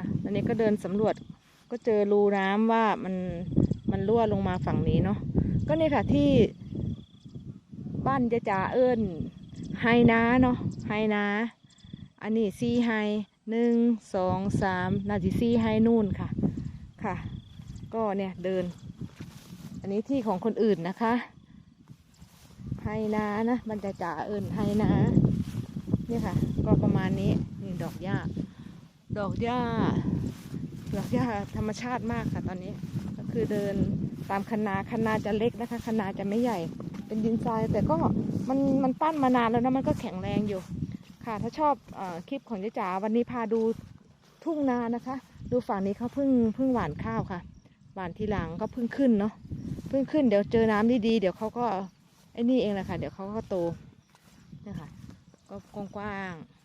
ค่ะอันนี้ก็เดินสำรวจก็เจอรูน้ำว่ามันมันรั่วลงมาฝั่งนี้เนาะก็เนี่ยค่ะที่บ้านจะจ่าเอิญไฮนาเนาะไฮนาอันนี้ซีไฮหนึ่งสองสามนาจิซีไฮนู่นค่ะค่ะ ก็เนี่ยเดิน อันนี้ที่ของคนอื่นนะคะไฮนานะมันจะจ่าเอิญไฮนาเนี่ยค่ะ ก็ประมาณนี้นี่ดอกหญ้า ดอกหญ้า ดอกหญ้าธรรมชาติมากค่ะตอนนี้ ก็คือเดินตามคันาคันาจะเล็กนะคะคันาจะไม่ใหญ่ เป็นดินทรายแต่ก็มันมันปั้นมานานแล้วนะมันก็แข็งแรงอยู่ ค่ะ ถ้าชอบอคลิปของเจ๊จ๋าวันนี้พาดูทุ่งนานะคะ ดูฝั่งนี้เขาเพิ่งเพิ่งหว่านข้าวค่ะหว่านทีหลังก็เพิ่งขึ้นเนาะเพิ่งขึ้นเดี๋ยวเจอน้ำดีๆเดี๋ยวเขาก็ไอ้นี่เองแหละค่ะ เดี๋ยวเขาก็โตนี่ค่ะก็กว้างๆ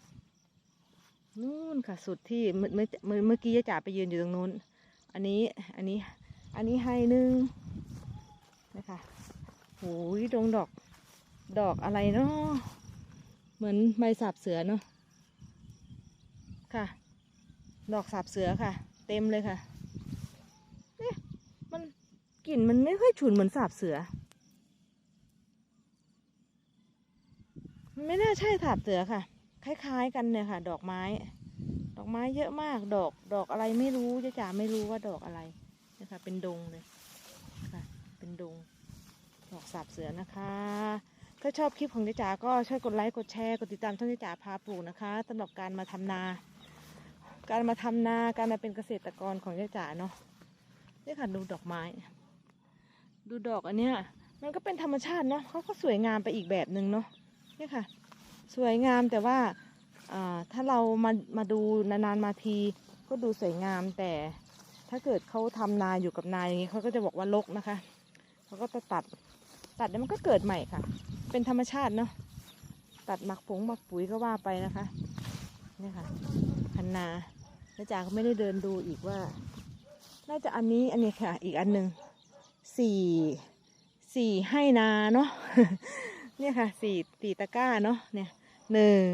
นู่นค่ะสุดที่เมื่อเมื่อเมื่อกี้ยายจ๋าไปยืนอยู่ตรงนู้น อันนี้อันนี้อันนี้ให้หนึ่งนะคะโอ้ยดงดอกดอกอะไรเนาะเหมือนใบสาบเสือเนาะค่ะ ดอกสาบเสือค่ะ เต็มเลยค่ะเอ๊ะมันกลิ่นมันไม่ค่อยฉุนเหมือนสาบเสือมันไม่น่าใช่สาบเสือค่ะ คล้ายๆ กันเนี่ยค่ะ ดอกไม้ ดอกไม้เยอะมากดอกดอกอะไรไม่รู้จ้าจ๋าไม่รู้ว่าดอกอะไรนะคะเป็นดงเลยค่ะ เป็นดงดอกสาบเสือนะคะ ถ้าชอบคลิปของจ้าจ๋าก็ช่วยกดไลค์กดแชร์กดติดตามช่องจ้าจ๋าพาปลูกนะคะสำหรับการมาทำนา การมาทำนาการมาเป็นเกษตรกรของจ้าจ๋าเนาะนี่ค่ะดูดอกไม้ ดูดอกอันเนี้ยมันก็เป็นธรรมชาติเนาะเขาก็สวยงามไปอีกแบบหนึ่งเนาะนี่ค่ะ สวยงามแต่ว่าถ้าเรามามาดูนานๆมาทีก็ดูสวยงามแต่ถ้าเกิดเขาทำนาอยู่กับนาอย่างนี้เขาก็จะบอกว่าลกนะคะเขาก็จะตัดตัดแล้วมันก็เกิดใหม่ค่ะ เป็นธรรมชาติเนาะตัดหมักผงหมักปุ๋ยก็ว่าไปนะคะนี่ค่ะคันนาแล้วจาก็ไม่ได้เดินดูอีกว่า น่าจะอันนี้อันนี้ค่ะ อีกอันหนึ่งสี่สี่ให้นาเนาะ เนี่ยค่ะสี่สี่ตะกร้าเนาะเนี่ยหนึ่ง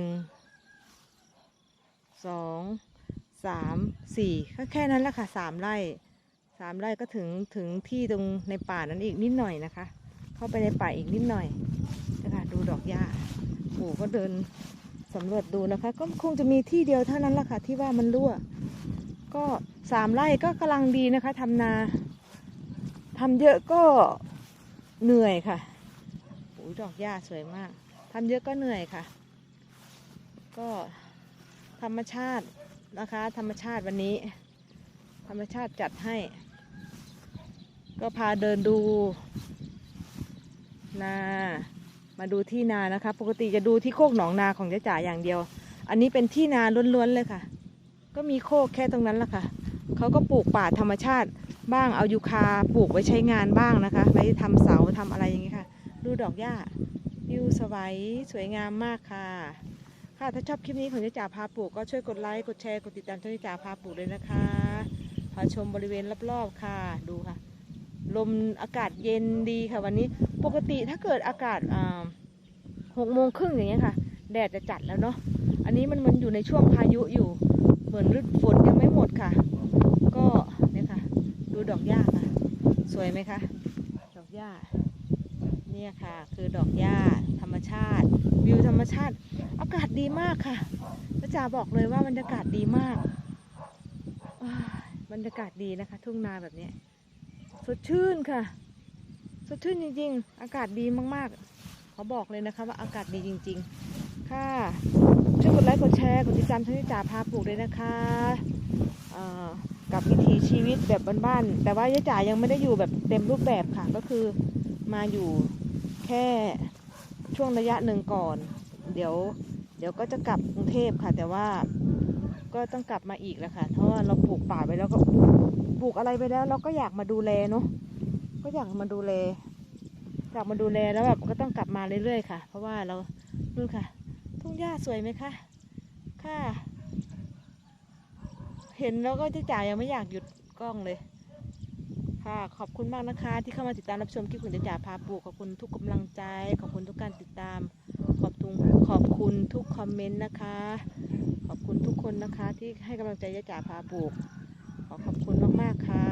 สองสามสี่ก็แค่นั้นแหละค่ะสามไร่สามไร่ก็ถึงถึงที่ตรงในป่านั้นอีกนิดหน่อยนะคะ เข้าไปในป่าอีกนิดหน่อยนะคะดูดอกหญ้าปู่ก็เดินสำรวจดูนะคะ ก็คงจะมีที่เดียวเท่านั้นแหละค่ะที่ว่ามันรั่ว ก็สามไร่ก็กำลังดีนะคะทำนาทำเยอะก็เหนื่อยค่ะ โอ้ยดอกหญ้าสวยมาก ทำเยอะก็เหนื่อยค่ะ ก็ธรรมชาตินะคะ ธรรมชาติวันนี้ ธรรมชาติจัดให้ ก็พาเดินดูนามาดูที่นานะคะ ปกติจะดูที่โคกหนองนาของเจ๊จ๋าอย่างเดียว อันนี้เป็นที่นาล้วนๆเลยค่ะ ก็มีโคกแค่ตรงนั้นแหละค่ะเขาก็ปลูกป่าธรรมชาติบ้างเอายูคาปลูกไว้ใช้งานบ้างนะคะ ไว้ทำเสาทำอะไรอย่างนี้ค่ะ ดูดอกหญ้าวิวสวยสวยงามมากค่ะ ค่ะถ้าชอบคลิปนี้ของเจ๊จ๋าพาปลูกก็ช่วยกดไลค์กดแชร์กดติดตามช่องเจ๊จ๋าพาปลูกด้วยนะคะพาชมบริเวณรอบๆค่ะดูค่ะ ลมอากาศเย็นดีค่ะวันนี้ปกติถ้าเกิดอากาศหกโมงครึ่งอย่างเงี้ยค่ะ แดดจะจัดแล้วเนาะอันนี้มันมันอยู่ในช่วงพายุอยู่ เหมือนฤดูฝนยังไม่หมดค่ะ ก็เนี่ยค่ะ ดูดอกหญ้าค่ะ สวยไหมคะ ดอกหญ้า เนี่ยค่ะ คือดอกหญ้าธรรมชาติ วิวธรรมชาติ อากาศดีมากค่ะพระจ่าบอกเลยว่าบรรยากาศดีมากบรรยากาศดีนะคะ ทุ่งนาแบบนี้สดชื่นค่ะ สดชื่นจริง ๆ อากาศดีมากๆขอบอกเลยนะคะว่าอากาศดีจริง ๆ ค่ะช่วยกดไลค์กดแชร์กดติดตามช่องจ่าพาปลูกด้วยนะคะกับวิถีชีวิตแบบบ้านๆแต่ว่ายาจ๋ายังไม่ได้อยู่แบบเต็มรูปแบบค่ะ ก็คือมาอยู่ ค่ช่วงระยะหนึ่งก่อน เดี๋ยว เดี๋ยวก็จะกลับกรุงเทพค่ะ แต่ว่าก็ต้องกลับมาอีกแหละค่ะ เพราะว่าเราปลูกป่าไปแล้วก็ปลูกปลูกอะไรไปแล้ว เราก็อยากมาดูแลเนาะก็อยากมาดูแลอยากมาดูแลแล้วแบบก็ต้องกลับมาเรื่อยๆค่ะ เพราะว่าเราดูค่ะ ทุ่งหญ้าสวยไหมคะค่ะ เห็นแล้วก็จะจ่ายยังไม่อยากหยุดกล้องเลย ค่ะ ขอบคุณมากนะคะ ที่เข้ามาติดตามรับชมคลิปคุณจะจ่าพาปลูกขอบคุณทุกกำลังใจ ขอบคุณทุกการติดตาม ขอบคุณขอบคุณทุกคอมเมนต์นะคะ ขอบคุณทุกคนนะคะ ที่ให้กำลังใจจ๋าพาปลูก ขอขอบคุณมากๆค่ะ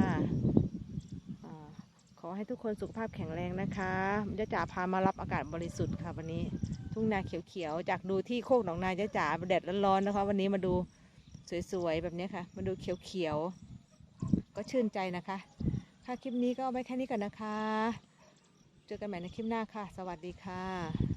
ขอให้ทุกคนสุขภาพแข็งแรงนะคะยะจ๋าพามารับอากาศบริสุทธิ์ค่ะวันนี้ ทุ่งนาเขียวๆ จากดูที่โคกหนองนายะจ๋าแดดร้อนๆนะคะ วันนี้มาดูสวยๆ แบบนี้ค่ะ มาดูเขียวๆ ก็ชื่นใจนะคะ ค่ะคลิปนี้ก็เอาไว้แค่นี้ก่อนนะคะ เจอกันใหม่ในคลิปหน้าค่ะ สวัสดีค่ะ